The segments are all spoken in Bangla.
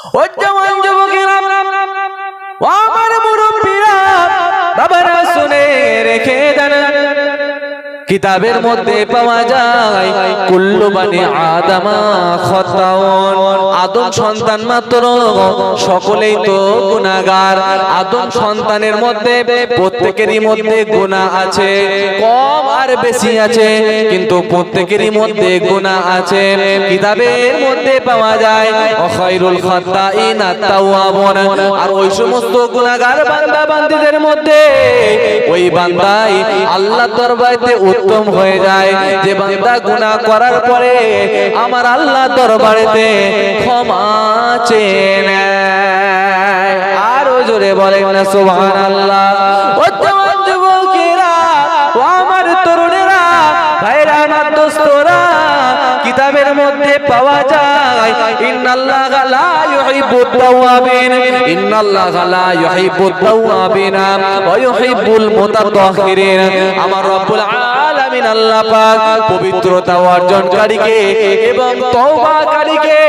ও যুবকেরা আমার মুরব্বীরা বাবারা শুনে রেখে কিতাবের মধ্যে পাওয়া যায়, কুল্লু বানি আদামা খতাউন। আদম সন্তান মাত্র, সকলেই তো গুনাহগার। আদম সন্তানের মধ্যে, প্রত্যেকেরই মধ্যে গুনাহ আছে, কম আর বেশি আছে, কিন্তু প্রত্যেকেরই মধ্যে গুনাহ আছে। কিতাবের মধ্যে পাওয়া যায় অখাইরুল খাত্তাইনা তাওয়াবুন। আর ওই সমস্ত গুনাহগার বান্দা বান্দীদের মধ্যে, ওই বান্দাই আল্লাহ দরবারে উত্তম হয়ে যায়। যে বান্দা গুনাহ করার পরে আমার আল্লাহ দরবারেতে ক্ষমা চেয়ে নেয়। আরও জোরে বলেন না, সুবহানাল্লাহ। ও জওয়ান যুবকেরা, ও আমার তরুণেরা, ভাইরা আমার দোস্তরা কিতাবের মধ্যে পাওয়া যায়, ইন্নাল্লাহ লা ইউহিব্বুত তাওয়াবিন ইন্নাল্লাহ লা ইউহিব্বুত তাওয়াবিন ওয়া ইউহিব্বুল মুতাতাহহিরিন আমার রব্বুল আলামিন আল্লাহ পাক পবিত্রতা অর্জনকারীকে এবং তওবাকারীকে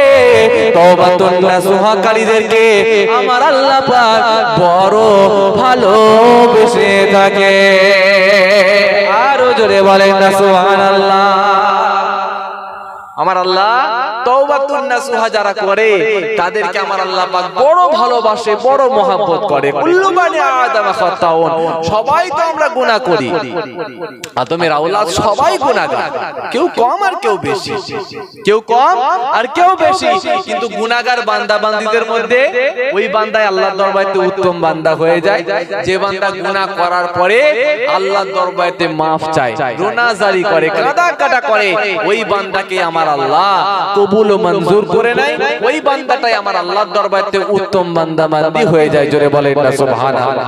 তওবাতুন নাসুহাকারীদেরকে আমার আল্লাহ পাক বড় ভালোবেসে থাকে। আরও জোরে বলেন না, সুবহানাল্লাহ। আমার আল্লাহ তওবাতুন নাসুহা যারা করে, তাদেরকে আমার আল্লাহ পাক বড় ভালোবাসে, বড় মহব্বত করে। কুল্লু বানি আদম খাতাউন সবাই তো আমরা গুনাহ করি। আদমের আওলাদ সবাই গুনাহগার। কেউ কম আর কেউ বেশি। কেউ কম আর কেউ বেশি। কিন্তু গুনাহগার বান্দা বান্দীদের মধ্যে ওই বান্দায় আল্লাহর দরবারে উত্তম বান্দা হয়ে যায়। যে বান্দা গুনাহ করার পরে আল্লাহর দরবারে মাফ চায়, রোনাজারি করে, কাদা কাটা করে, ওই বান্দাকে আমার আল্লাহ কবুল ও মঞ্জুর করে নেয় ওই বান্দাটাই আমার আল্লাহর দরবারে উত্তম বান্দা বান্দি হয়ে যায় জোরে বলে না সুবহানাল্লাহ।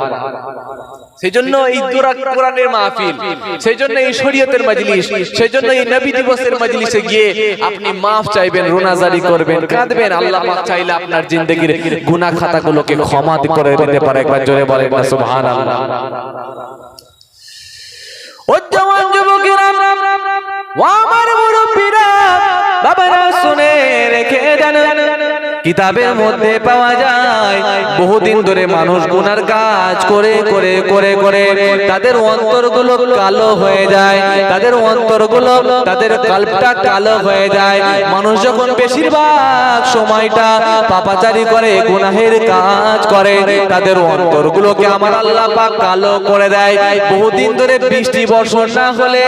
সেজন্য এই দুরা- কোরআনের মাহফিল সেজন্য এই শরীয়তের মজলিস সেজন্য এই নবী দিবসের মজলিসে গিয়ে আপনি মাফ চাইবেন রোনাজারি করবেন কাঁদবেন। আল্লাহ পাক চাইলে আপনার জিন্দগির গুনাহ খাতাগুলোকে ক্ষমা করে দিতে পারে একবার জোরে বলেন না সুবহানাল্লাহ। ও জওয়ান যুবকেরা ও আমার মুরব্বীরা কিতাবের মধ্যে পাওয়া যায় বহুদিন ধরে মানুষ গুনার কাজ করে করে করে করে তাদের অন্তরগুলো কালো হয়ে যায় তাদের অন্তরগুলো তাদের কাল্পটা কালো হয়ে যায় মানুষ যখন বেশিরভাগ সময়টা পাপাচারি করে গুনাহের কাজ করে তাদের অন্তরগুলোকে আমার আল্লাহ পাক কালো করে দেয়। বহুদিন ধরে বৃষ্টি বর্ষণ না হলে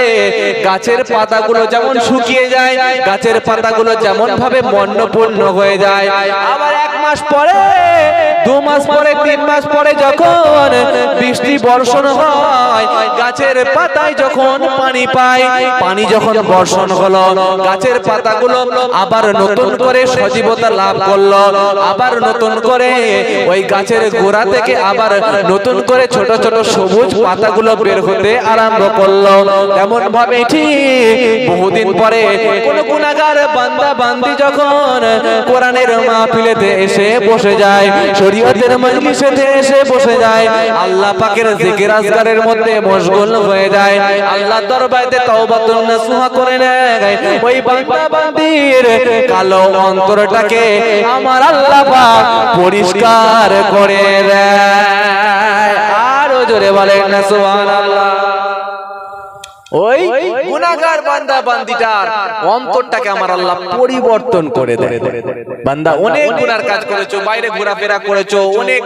গাছের পাতাগুলো যেমন শুকিয়ে যায় গাছের পাতাগুলো যেমন ভাবে মন্নপূর্ণ হয়ে যায় আবার এক মাস পরে দু মাস পরে, তিন মাস পরে যখন বৃষ্টি বর্ষণ হয়, গাছের পাতায় যখন পানি পায় পানি যখন বর্ষণ হলো, গাছের পাতাগুলো আবার নতুন করে সজীবতা লাভ করল, আবার নতুন করে ওই গাছের গোড়া থেকে আবার নতুন করে ছোট ছোট সবুজ পাতাগুলো বের হতে আরম্ভ করল। এমন ভাবে ঠিক বহুদিন পরে কোন গুণাগার বান্দা বান্দি যখন কোরআনের মাহফিলেতে এসে বসে যায় শরীয়তের মজলিসেতে এসে বসে যায় আল্লাহ পাকের জিকির আজগারের মধ্যে মশগুল হয়ে যায় আল্লাহ দরবারে তওবাতুন নাসুহা করে নেয় ওই বান্দা বান্দির কালো অন্তরটাকে আমার আল্লাহ পাক পরিষ্কার করে দেয়। আরও জোরে বলেন না সুবহানাল্লাহ। ওই গুনাহগার বান্দা বান্দিটার অন্তরটাকে আমার আল্লাহ পরিবর্তন করে দেয়। বান্দা অনেক গুনার কাজ করেছ, বাইরে ঘোরাফেরা করেছ, অনেক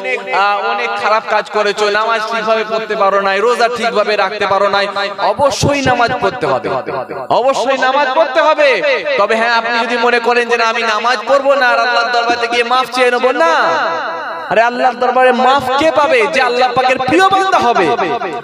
অনেক খারাপ কাজ করেছ, নামাজ ঠিকভাবে পড়তে পারো নাই, রোজা ঠিকভাবে রাখতে পারো নাই, অবশ্যই নামাজ পড়তে হবে। অবশ্যই নামাজ পড়তে হবে। তবে হ্যাঁ আপনি যদি মনে করেন যে আমি নামাজ পড়ব না, আর আল্লাহর দরবারে গিয়ে মাফ চেয়ে নেব না। আরে আল্লাহর দরবারে মাফ কে পাবে যে আল্লাহ পাকের প্রিয় বান্দা হবে?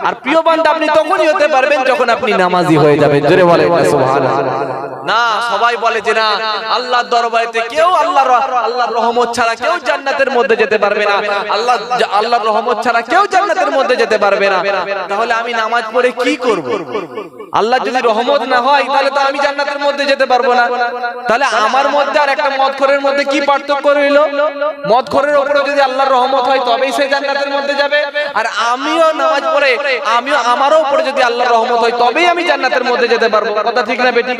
আর প্রিয় বান্দা আপনি তখনই হতে পারবেন যখন আপনি নামাজি হয়ে যাবেন। জোরে বলেন সুবহানাল্লাহ। না, সবাই বলে যে না, আল্লাহর দরবারেতে কেউ আল্লাহর আল্লাহর রহমত ছাড়া কেউ জান্নাতের মধ্যে যেতে পারবে না। আল্লাহ আল্লাহর রহমত ছাড়া কেউ জান্নাতের মধ্যে যেতে পারবে না। তাহলে আমি নামাজ পড়ে কি করব? আল্লাহ যদি রহমত না হয়, তাহলে তো আমি জান্নাতের মধ্যে যেতে পারব না। তাহলে আমার মধ্যে আর একটা মদখোরের মধ্যে কি পার্থক্য রইল? মদখোরের উপরে যদি আল্লাহর রহমত হয়, তবেই সে জান্নাতের মধ্যে যাবে। আর আমিও নামাজ পড়ে, আমিও আমারও উপরে যদি আল্লাহর রহমত হয়, তবেই আমি জান্নাতের মধ্যে যেতে পারব। কথা ঠিক না বেটি?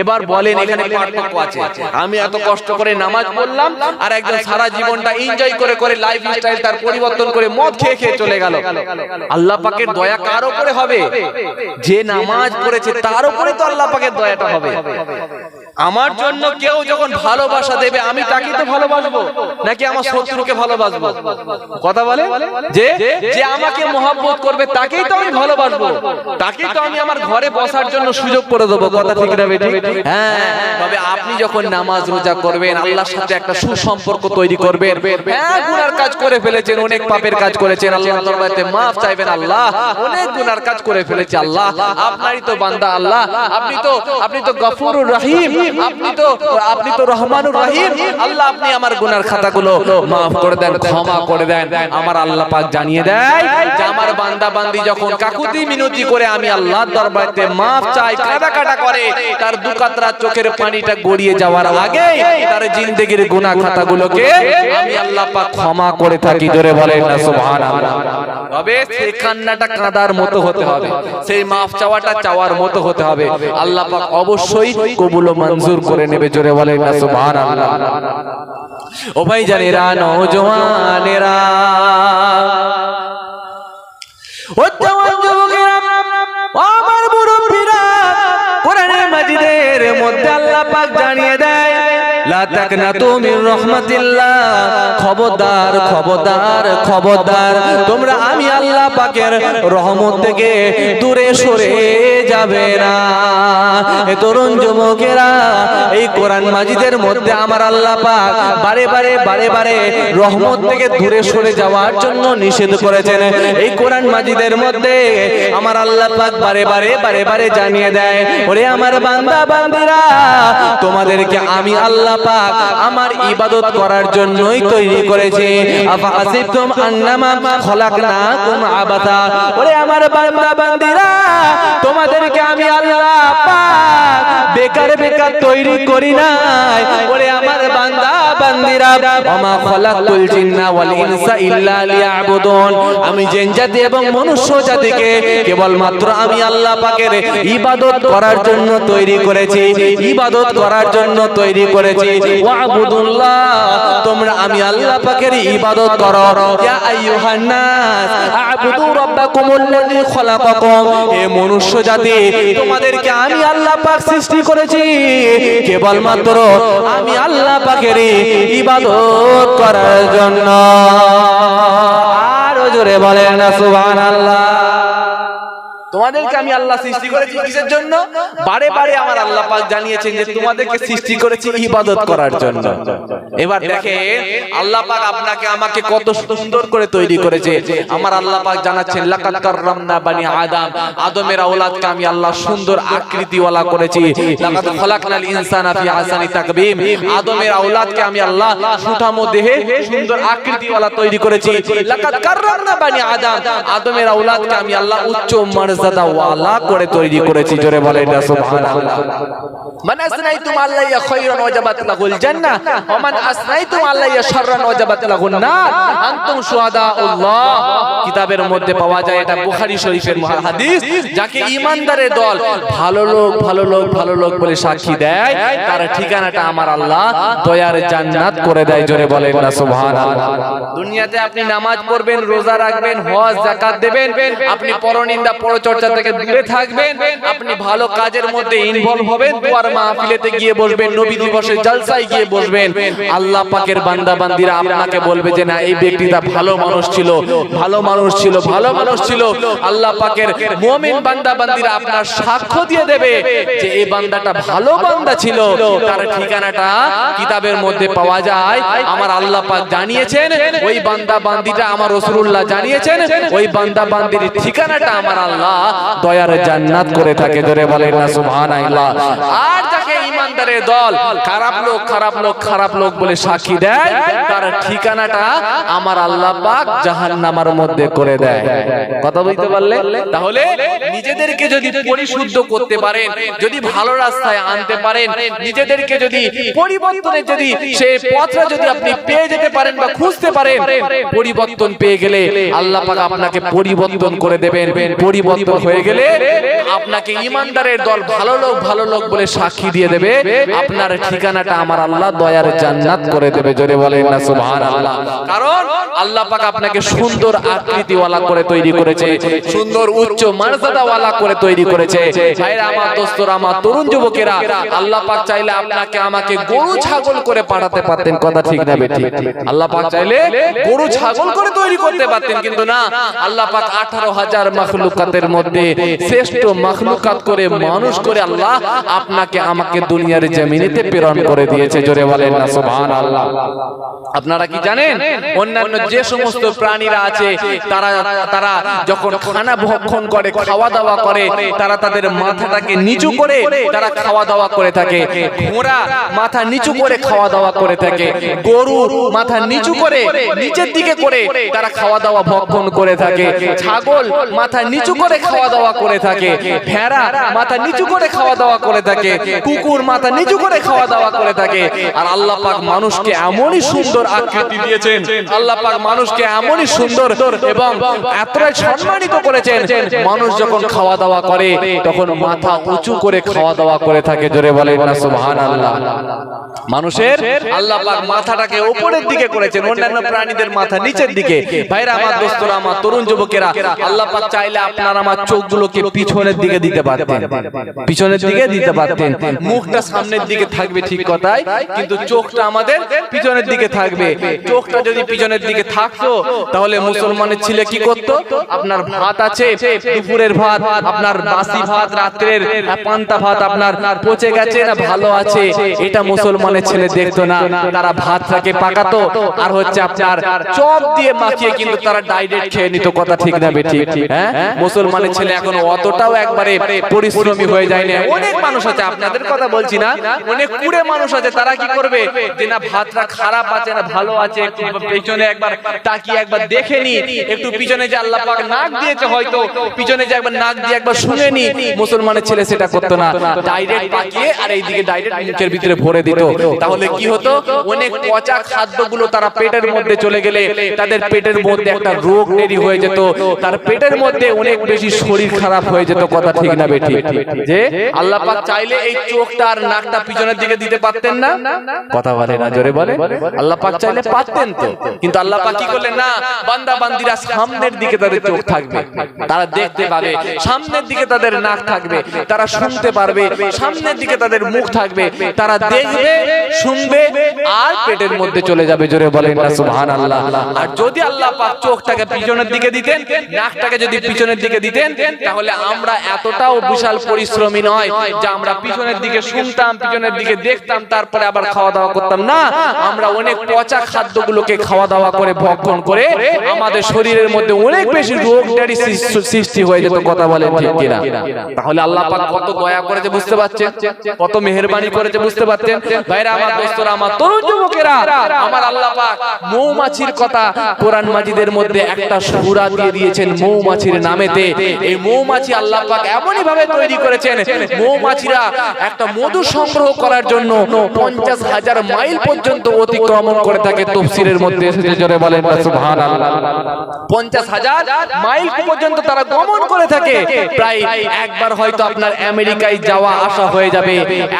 এবার বলেন এখানে পার্থক্য আছে। আমি এত কষ্ট করে নামাজ পড়লাম আর একজন সারা জীবনটা এনজয় করে করে লাইফ স্টাইল তার পরিবর্তন করে মদ খেয়ে খেয়ে চলে গেল। আল্লাহ পাকের দয়া কার উপরে হবে? যে নামাজ পড়েছে তার উপরে তো আল্লাহ পাকের দয়াটা হবে। আমার জন্য কেউ যখন ভালোবাসা দেবে আমি তাকে তো ভালোবাসবো। নাকি আমার শত্রুকে ভালোবাসবো? কথা বলে? যে যে আমাকে মহব্বত করবে তাকেই তো আমি ভালোবাসবো। তাকে তো আমি আমার ঘরে বসার জন্য সুযোগ করে দেবো। কথা ঠিক না বেটি হ্যাঁ তবে আপনি যখন নামাজ রোজা করবেন আল্লাহর সাথে একটা সুসম্পর্ক তৈরি করবেন। হ্যাঁ গুনার কাজ করে ফেলেছেন অনেক পাপের কাজ করেছেন আল্লাহর দরবারে মাফ চাইবেন আল্লাহ। অনেক গুনার কাজ করে ফেলেছে আল্লাহ। আপনারই তো বান্দা আল্লাহ। আপনি তো আপনি তো গফুরুর রহিম আপনি তো রহমানুর রহিম। আল্লাহ আপনি আমার গুনার খাতাগুলো মাফ করে দেন, ক্ষমা করে দেন। আমার আল্লাহ পাক জানিয়ে দেয় যে আমার বান্দা বান্দি যখন কাকুতি মিনতি করে আমি আল্লাহর দরবারে মাফ চাই কাটা কাটা করে, তার চোখের পানিটা গড়িয়ে যাওয়ার আগে তার জিন্দেগির গুনাহ খাতাগুলোকে আমি আল্লাহ পাক ক্ষমা করে থাকি, জোরে বলেন না তবে সেই কান্নাটা কাঁদার মতো হতে হবে, সেই মাফ চাওয়াটা চাওয়ার মতো হতে হবে। আল্লাহ পাক অবশ্যই কবুল ও মঞ্জুর করে নেবে জোরে বলে না ও ভাই জানেরা নওজওয়ানেরা ও জওয়ান যুবকেরা আমার বুড়ো পীরা কোরআনে মাজিদের মধ্যে আল্লাহ পাক জানিয়ে দেয় লা তাকনাতু খবরদার খবরদার খবরদার। তোমরা আমি আল্লাহ পাকের রহমত থেকে দূরে সরে যাবে না। তরুণ যুবকেরা কোরআন মাজিদের মধ্যে আমার আল্লাহ পাক বারে বারে বারে বারে রহমত থেকে দূরে সরে যাওয়ার জন্য নিষেধ করেছেন। এই কোরআন মাজিদের মধ্যে আমার আল্লাহ পাক বারে বারে বারে বারে জানিয়ে দেয়, ওরে আমার বান্দা, বান্দিরা, তোমাদেরকে আমি আল্লাহ পাক আমার ইবাদত করার জন্যই তৈরি করেছি। আফা আসিবতুম আন্নামা খলাকনাকুম আবাতা। ওরে আমার বান্দা, বান্দিরা, তোমাদেরকে আমি আল্লাহ পাক বেকার বেকার তৈরি করি নাই। ওরে আমার বান্দা বান্দিরা ওমা খলাকুল জিন্না ওয়াল ইনসা ইল্লা লিয়াবুদুন। আমি জিন জাতি এবং মনুষ্য জাতিকে কেবল মাত্র আমি আল্লাহ পাকের ইবাদত করার জন্য তৈরি করেছি ইবাদত করার জন্য তৈরি করেছি। ওয়াবুদুল্লাহ তোমরা আমি আল্লাহ পাকের ইবাদত করো। ইয়া আইয়ুহান নাস আ'বুদু রাব্বাকুমুল্লাযী খলাকাকুম। হে মনুষ্য জাতি তোমাদেরকে আমি আল্লাহ পাক সৃষ্টি করেছি। কেবল মাত্র আমি আল্লাহ পাকের ইবাদত করার জন্য। আরও জোরে বলেন সুবহানাল্লাহ। তোমাদেরকে আমি আল্লাহ সৃষ্টি করেছি কিসের জন্য? বারে বারে আমার আল্লাহ পাক জানিয়েছেন যে তোমাদেরকে সৃষ্টি করেছি ইবাদত করার জন্য। এবার দেখেন আল্লাহ পাক আপনাকে আমাকে কত সুন্দর করে তৈরি করেছে। আমার আল্লাহ পাক জানাচ্ছেন লাকাদ কাররামনা বানি আদম। আদমের আওলাদকে আমি আল্লাহ সুন্দর আকৃতিওয়ালা করেছি। লাকাদ খলাকনাল ইনসানা ফি আহসানি তাকবীম। আদমের আওলাদকে আমি আল্লাহ সুঠামো দেহে সুন্দর আকৃতিওয়ালা তৈরি করেছি। লাকাদ কাররামনা বানি আদম। আদমের আওলাদকে আমি আল্লাহ উচ্চ মর্যাদা ওয়ালা করে তৈরি করেছি, জোরে সুবহানাল্লাহ। মান আসনাইতুম আল্লাহ খায়রান লাহুল জান্নাহ, ওয়া মান আসনাইতুম আল্লাহ শাররান লাহুন নার। আনতুম শুহাদাউল্লাহ। কিতাবের মধ্যে পাওয়া যায় এটা বুখারী শরীফের হাদিস, যাকে ইমানদারের দল ভালো লোক ভালো লোক ভালো লোক বলে সাক্ষী দেয়, তার ঠিকানাটা আমার আল্লাহ দয়ার জান্নাত করে দেয়, জোরে বলেন না, সুবহানাল্লাহ। দুনিয়াতে আপনি নামাজ পড়বেন, রোজা রাখবেন, হজ, যাকাত দেবেন, আপনি পরনিন্দা পরচর্চা থেকে দূরে থাকবেন। আপনি ভালো কাজের মধ্যে ইনভলভ হবেন। দুয়ার মাহফিলেতে গিয়ে বসবেন নবী দিবসে জলসায় গিয়ে বসবেন। আল্লাহ পাকের বান্দা বান্দিরা আপনাকে বলবে যে না এই ব্যক্তিটা ভালো মানুষ ছিল ভালো মানুষ ছিল ভালো মানুষ ছিল। আল্লাহ পাকের মুমিন বান্দা বান্দিরা আপনার সাক্ষ্য দিয়ে দেবে যে এই বান্দাটা ভালো বান্দা ছিল। তার ঠিকানাটা কিতাবের মধ্যে পাওয়া যায়। আমার আল্লাহ পাক জানিয়েছেন ওই বান্দা বান্দিটা আমার রাসূলুল্লাহ জানিয়েছেন ওই বান্দা বান্দির ঠিকানাটা আমার আল্লাহ। দয়ার জান্নাত করে থাকে। ধরে বলেন না, সুবহানাল্লাহ। আর যাকে ইমানদারের দল খারাপ লোক খারাপ লোক খারাপ লোক বলে সাক্ষী দেয়, তার ঠিকানাটা আমার আল্লাহ পাক জাহান্নামের মধ্যে করে দেয়। কথা বলতে পারলে? তাহলে নিজেদেরকে যদি পরিশুদ্ধ করতে পারেন, যদি ভালো রাস্তায় আনতে পারেন, নিজেদেরকে যদি পরিবর্তনের যদি সেই পথটা যদি আপনি পেয়ে যেতে পারেন বা খুঁজতে পারেন, পরিবর্তন পেয়ে গেলে আল্লাহ পাক আপনাকে পরিবর্তন করে দেবেন, পরিবর্তন পরিবর্তন হয়ে গেলে আপনাকে ইমানদারের দল ভালো লোক ভালো লোক বলে সাক্ষী দিয়ে দেবে। আপনার ঠিকানাটা আমার আল্লাহ দয়ার জান্নাত করে দেবে জোরে বলেন না সুবহানাল্লাহ। কারণ আল্লাহ পাক আপনাকে সুন্দর আকৃতিওয়ালা করে তৈরি করেছে সুন্দর উচ্চ মর্যাদাওয়ালা করে তৈরি করেছে। ভাইরা আমার দোস্তরা আমার তরুণ যুবকেরা আল্লাহ পাক চাইলে আপনাকে আমাকে গরু ছাগল করে পাঠাতে পারতেন কথা ঠিক না বেটি আল্লাহ পাক চাইলে গরু ছাগল করে তৈরি করতে পারতেন কিন্তু না আল্লাহ পাক আঠারো হাজার মাখলুকাতের মধ্যে শ্রেষ্ঠ মাখলুকাত করে মানুষ করে আল্লাহ আপনাকে আমাকে দুনিয়ার জমিনেতে প্রেরণ করে দিয়েছে। জোরে বলেন না সুবহান আল্লাহ আপনারা কি জানেন? অন্যান্য যে সমস্ত প্রাণীরা আছে, তারা তারা যখন খানা ভক্ষণ করে খাওয়া দাওয়া করে, তারা তাদের মাথাটাকে নিচু করে তারা খাওয়া দাওয়া করে থাকে। ঘোড়া মাথা নিচু করে খাওয়া দাওয়া করে থাকে। গরু মাথা নিচু করে নিচের দিকে করে তারা খাওয়া দাওয়া ভক্ষণ করে থাকে। ছাগল মাথা নিচু করে খাওয়া দাওয়া করে থাকে। ভেড়া মাথা নিচু করে খাওয়া দাওয়া করে থাকে। কুকুর মাথা নিচু করে খাওয়া দাওয়া করে থাকে। আর আল্লাহ পাক মানুষকে এমনই সুন্দর আকৃতি দিয়েছেন। আল্লাহ পাক মানুষকে এমনই সুন্দর এবং এতটাই সম্মানিত করেছেন। মানুষ যখন খাওয়া দাওয়া করে, তখন মাথা উঁচু করে খাওয়া দাওয়া করে থাকে। জোরে বলে না, সুবহানাল্লাহ। মানুষের আল্লাহ পাক মাথাটাকে উপরের দিকে করেছেন, অন্যান্য প্রাণীদের মাথা নিচের দিকে। ভাইরা, আমার দোস্তরা, আমার তরুণ যুবকেরা, আল্লাহ পাক চাইলে আপনার, আমার চোখগুলোকে পিছনের দিকে দিতে পারতেন। পিছনের দিকে দিতে পারতেন। মুখটা সামনের দিকে থাকবে ঠিক কথাই কিন্তু চোখটা আমাদের পিছনের দিকে থাকবে। চোখটা যদি পিছনের দিকে থাকতো তাহলে মুসলমানের ছেলে কি করত? আপনার ভাত আছে দুপুরের ভাত আপনার বাসি ভাত রাত্রের পান্তা ভাত আপনার পচে গেছে না ভালো আছে? এটা মুসলমানের ছেলে দেখতো না। তারা ভাতটাকে পাকাতো আর হচ্ছে আপনার চপ দিয়ে মাখিয়ে কিন্তু তারা ডাইরেক্ট খেয়ে নিত। কথা ঠিক না বেঠিক। হ্যাঁ? মুসলমানের ছেলে এখন অতটাও একবারে পরিশ্রমী হয়ে যায় না। অনেক মানুষ আছে আপনাদের কথা বলছি না। অনেক কুড়ে মানুষ আছে তারা কি করবে? যে না ভাতটা খারাপ আছে না ভালো আছে পিছনে একবার তাকিয়ে একবার দেখে নি। একটু পিছনে যে আল্লাহ পাক নাক দিয়েছে হয়তো পিছনে যে একবার নাক দিয়ে একবার শুনে নি মুসলমানের ছেলে সেটা করতো না। ডাইরেক্ট তাকিয়ে আর এইদিকে ডাইরেক্ট মুখের ভিতরে ভরে দিত। তাহলে কি হতো? অনেক পচা খাদ্যগুলো তারা পেটের মধ্যে চলে গেলে তাদের পেটের মধ্যে একটা রোগ দেরি হয়ে যেত। তার পেটের মধ্যে অনেক বেশি শরীর খারাপ হয়ে যেত কথা ঠিক না বেঠি যে আল্লাহ পাক চাইলে এই চোখটা আর নাকটা পিছনের দিকে দিতে পারতেন না। কথা বলে না, জোরে বলে। আল্লাহ পাক চাইলে পারতেন তো। কিন্তু আল্লাহ পাক কি করলেন না? বান্দা বান্দিরা সামনের দিকে তাদের চোখ থাকবে। তারা দেখতে পাবে, সামনের দিকে তাদের নাক থাকবে, তারা শুনতে পারবে, সামনের দিকে তাদের মুখ থাকবে, তারা দেখবে, শুনবে, আর পেটের মধ্যে চলে যাবে, জোরে বলেন না, সুবহানাল্লাহ। আর যদি আল্লাহ পাক চোখটাকে পিছনের দিকে দিতেন, নাকটাকে যদি পিছনের দিকে দিতেন তাহলে আমরা এতটাও বিশাল পরিশ্রমী নয় যে আমরা পিছনের দিকে শুনতাম, পিছনের দিকে দেখতাম, তারপরে আবার খাওয়া দাওয়া করতাম। না, আমরা অনেক পচা খাদ্যগুলোকে খাওয়া দাওয়া করে ভক্ষণ করে আমাদের শরীরের মধ্যে অনেক বেশি রোগ ব্যাধি সৃষ্টি হয়ে যেত, কথা ঠিক কিনা? তাহলে আল্লাহ পাক কত দয়া করেছে বুঝতে পারছেন? কত মেহেরবানি করেছে বুঝতে পারছেন? ভাইরা, আমার দোস্তরা, আমার তরুণ যুবকেরা, আমার আল্লাহ পাক মৌমাছির কথা কোরআন মাজিদের মধ্যে একটা সূরা দিয়ে দিয়েছেন মৌমাছির নামেতে। এই মৌমাছি আল্লাহ পাক এমনই ভাবে তৈরি করেছেন, মৌমাছিরা একটা মধু সংগ্রহ করার জন্য পঞ্চাশ হাজার মাইল পর্যন্ত করে থাকে মধ্যে। এসেছে পঞ্চাশ হাজার মাইল পর্যন্ত তারা গমন করে থাকে। প্রায় একবার হয়তো আপনার আমেরিকায় যাওয়া আসা হয়ে যাবে।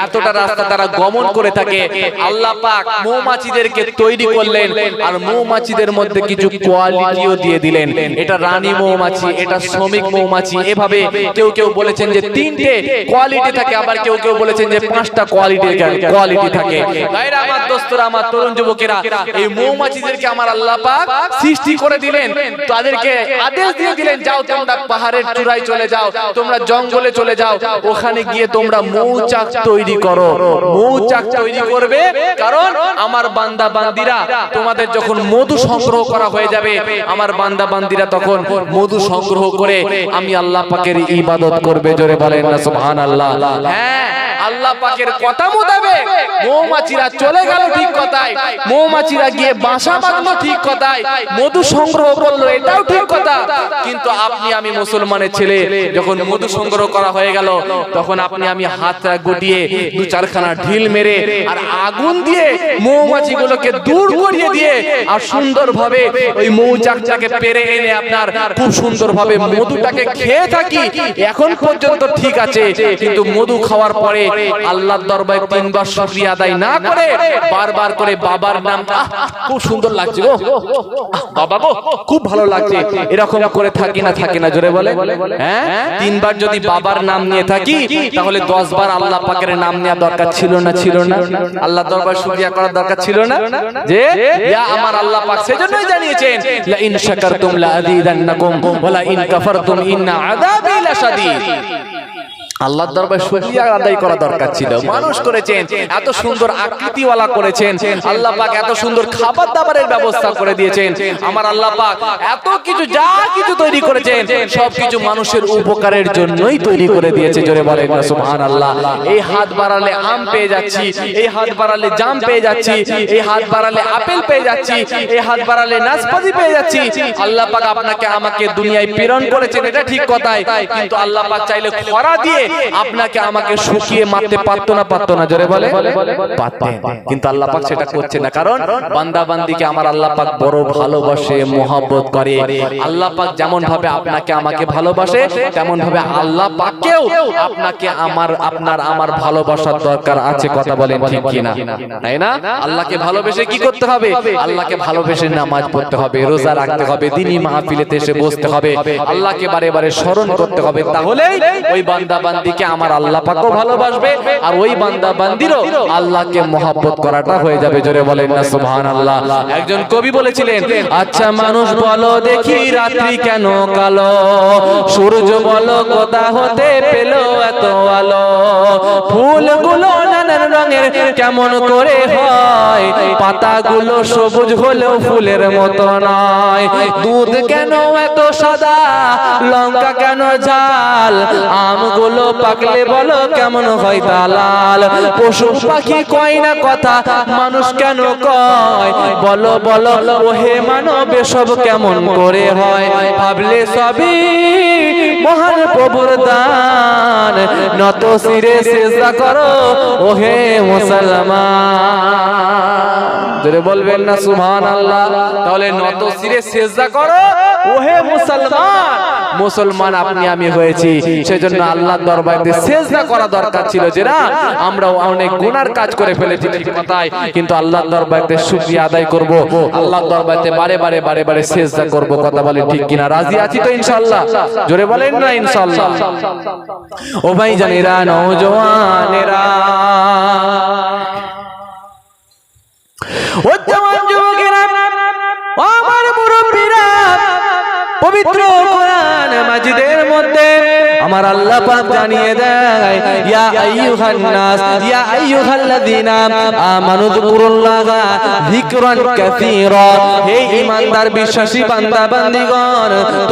এতটা রাস্তা তারা গমন করে থাকে। আল্লাহ পাক মৌমাছিদেরকে তৈরি করলেন আর মৌমাছিদের মধ্যে কিছু কোয়ালিটিও দিয়ে দিলেন। এটা রানী মৌমাছি, এটা শ্রমিক মৌমাছি এভাবে কেউ কেউ বলেছেন যে তিনটে কোয়ালিটি থাকে আবার কেউ কেউ বলেছেন যে পাঁচটা কোয়ালিটি কোয়ালিটি থাকে। ভাইরা আমার দোস্তরা আমার তরুণ যুবকেরা এই মৌমাছিদেরকে আমার আল্লাহ পাক সৃষ্টি করে দিলেন। তাদেরকে আদেশ দিয়ে দিলেন যাও তোমরা পাহাড়ের চূড়ায় চলে যাও তোমরা জঙ্গলে চলে যাও ওখানে গিয়ে তোমরা মৌচাক তৈরি করো। মৌচাক তৈরি করবে কারণ আমার বান্দা বান্দিরা তোমাদের যখন মধু সংগ্রহ করা হয়ে যাবে আমার বান্দা বান্দিরা তখন মধু সংগ্রহ করে আমি আল্লাহ পাকের ইবাদত করবে জোরে বলেন না সুবহানাল্লাহ। হ্যাঁ আল্লাহ পাকের কথা মোতাবেক মৌমাছিরা চলে গেল ঠিক কথাই মৌমাছিরা গিয়ে বাসা বাঁধলো ঠিক কথাই মধু সংগ্রহ করল এটাও ঠিক কথা। কিন্তু আপনি আমি মুসলমানের ছেলে যখন মধু সংগ্রহ করা হয়ে গেল তখন আপনি আমি হাতটা গুটিয়ে দু চারখানা ঢিল মেরে আর আগুন দিয়ে মৌমাছিগুলোকে দূর করিয়ে দিয়ে আর সুন্দরভাবে ওই মৌচাকটাকে পেরে এনে আপনার খুব সুন্দরভাবে মধুটাকে মধুটাকে খেয়ে থাকি এখন পর্যন্ত ঠিক আছে কিন্তু মধু খাওয়ার পরে আল্লাহর দরবারে তিনবার শুকরিয়া আদায় না করে বারবার করে বাবার নাম আহ, খুব সুন্দর লাগছে গো। বাবা গো খুব ভালো লাগছে। এরকম করে থাকি না থাকি না জোরে বলে। হ্যাঁ? তিনবার যদি বাবার নাম নিয়ে থাকি তাহলে দশ বার আল্লাহ পাকের নাম নেওয়া দরকার ছিল না ছিল না? আল্লাহ দরবার শুকরিয়া করার দরকার ছিল না? যে ইয়া আমার আল্লাহ পাক সেজন্যই জানিয়েছেন লা ইন শাকারতুম লা আযীদান্নাকুম ওয়া লা ইন কাফারতুম ইন্না আযাবি লাশাদীদ আল্লাহর দরবারে শুকরিয়া আদায় করা দরকার ছিল। মানুষ করেছেন এত সুন্দর আকৃতিওয়ালা করেছেন। আল্লাহ পাক এত সুন্দর খাবার দাবারের ব্যবস্থা করে দিয়েছেন। আমার আল্লাহ পাক এত কিছু যা কিছু তৈরি করেছেন সব কিছু মানুষের উপকারের জন্যই তৈরি করে দিয়েছে। জোরে বলেন না সুবহানাল্লাহ। এই হাত বাড়ালে আম পেয়ে যাচ্ছি এই হাত বাড়ালে জাম পেয়ে যাচ্ছি এই হাত বাড়ালে আপেল পেয়ে যাচ্ছি এই হাত বাড়ালে নাশপাতি পেয়ে যাচ্ছি। আল্লাহ পাক আপনাকে আমাকে দুনিয়ায় প্রেরণ করেছেন এটা ঠিক কথাই। কিন্তু আল্লাহ পাক চাইলে খরা দিয়ে আপনাকে আমাকে শুকিয়ে মারতে পারতো না পারতো না জোরে বলে? পারতেন। কিন্তু আল্লাহ পাক সেটা করছে না। কারণ বান্দা বান্দিকে আমার আল্লাহ পাক বড় ভালোবাসে মহব্বত করে। আল্লাহ পাক যেমন ভাবে আপনাকে আমাকে ভালোবাসে তেমন ভাবে আল্লাহ পাককেও আপনাকে আমার আপনার আমার ভালোবাসার দরকার আছে কথা বলেন ঠিক কিনা। তাই না? আল্লাহকে ভালোবেসে কি করতে হবে? আল্লাহকে ভালোবেসে নামাজ পড়তে হবে রোজা রাখতে হবে দিনই মাহফিলেতে এসে বসতে হবে। আল্লাহকে বারে বারে স্মরণ করতে হবে। তাহলে ওই বান্দা বান্দিকে আমার আল্লাহ পাকও ভালোবাসবে আর ওই বান্দা বান্দিরও আল্লাহকে মহাব্বত করাটা হয়ে যাবে। জোরে বলেন না সুবহানাল্লাহ। একজন কবি বলেছিলেন আচ্ছা মানুষ বলো দেখি রাত্রি কেন কালো। সূর্য বলো কোথা হতে পেল এত আলো। ফুলগুলো নানান রঙের কেমন করে হয়? পাতাগুলো সবুজ হলেও ফুলের মতো নয়। দুধ কেন এত সাদা? লঙ্কা কেন ঝাল? আমগুলো পাকলে বলো কেমন হয় তা লাল পশু পাখি কয় না কথা? মানুষ কেন কয়? বলো বলো, ওহে মানব সব কেমন করে হয়? ভাবলে সবই মহান প্রভুর দান। নত শিরে চেষ্টা করো, ওহে মুসলমান। বলবেন না সুবহান আল্লাহ তাহলে নত শিরে সেজদা করো। ওহে মুসলমান মুসলমান আপনি, আমি হয়েছি। সেজন্য আল্লাহর দরবারে সেজদা করা দরকার ছিল যে না আমরা অনেক গুনার কাজ করে ফেলেছি, ঠিক কিন্তু আল্লাহর দরবারে শুকরিয়া আদায় করব। আল্লাহর দরবারে বারে বারে বারে বারে সেজদা করব, কথা বলে ঠিক কিনা? রাজি আছি তো ইনশাআল্লাহ? জোরে বলেন না, ইনশাআল্লাহ। ও ভাই জানেরা নওজওয়ানেরা যুবকেরা, আমার মুরব্বীরা, পবিত্র কোরআন মাজিদের মধ্যে আমার আল্লাহ পাক জানিয়ে দেয়, ইয়া আইয়ুহান নাস, ইয়া আইয়ুহাল্লাযিনা আমানু যকুরুল্লাহা যিকরান কাসীরা। হে ঈমানদার, বিশ্বাসী বান্দা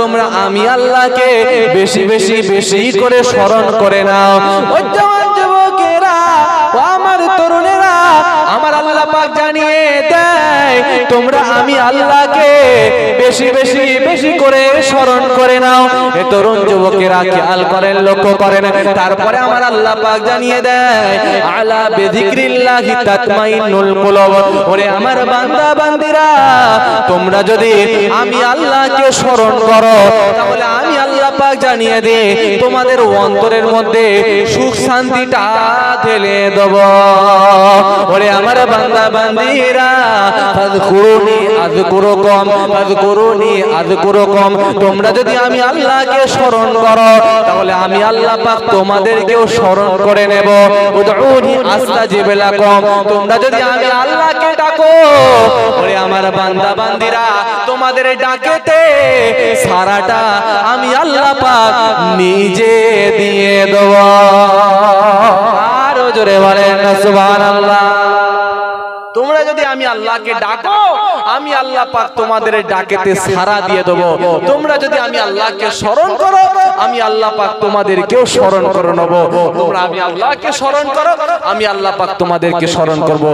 তোমরা আমি আল্লাহকে বেশি বেশি বেশি করে স্মরণ করে নাও। তোমরা আমি আল্লাহকে বেশি বেশি বেশি করে স্মরণ করে নাও। এ তরুণ যুবকেরা খেয়াল করেন, লক্ষ্য করেন। তারপরে আমার আল্লাহ পাক জানিয়ে দেয়, আলা বিযিকরিল্লাহি তাতমাইনুল কুলুব। ওরে আমার বান্দা, বান্দিরা, তোমরা যদি আমি আল্লাহকে স্মরণ করো, তাহলে আল্লাহ পাক জানিয়ে দে, তোমাদের অন্তরের মধ্যে সুখ শান্তিটা ঢেলে দেব। ওরে আমার বান্দা বান্দিরা, ফাযকুরুনি আযকুরুকুম ফাযকুরুনি আযকুরুকুম। তোমরা যদি আমি আল্লাহকে স্মরণ করো, তাহলে আমি আল্লাহ পাক তোমাদেরকেও স্মরণ করে নেব। উদউনি আস্তাজিব লাকুম তোমরা যদি আমি আল্লাহকে ডাকো, ওরে আমার বান্দা বান্দিরা, তোমাদের ডাকেতে সারাটা আমি আল্লাহ পাক নিজে দিয়ে দেব আরও জোরে বলেন, সুবহানাল্লাহ। তোমরা যদি আমি আল্লাহকে ডাকো, আমি আল্লাহ পাক তোমাদের ডাকেতে দিয়ে দেব। তোমরা যদি আমি আল্লাহকে স্মরণ করো, আমি আল্লাহ পাক তোমাদেরকেও স্মরণ করে নেব। তোমরা আমি আল্লাহকে স্মরণ করো, আমি আল্লাহ পাক তোমাদেরকে স্মরণ করব।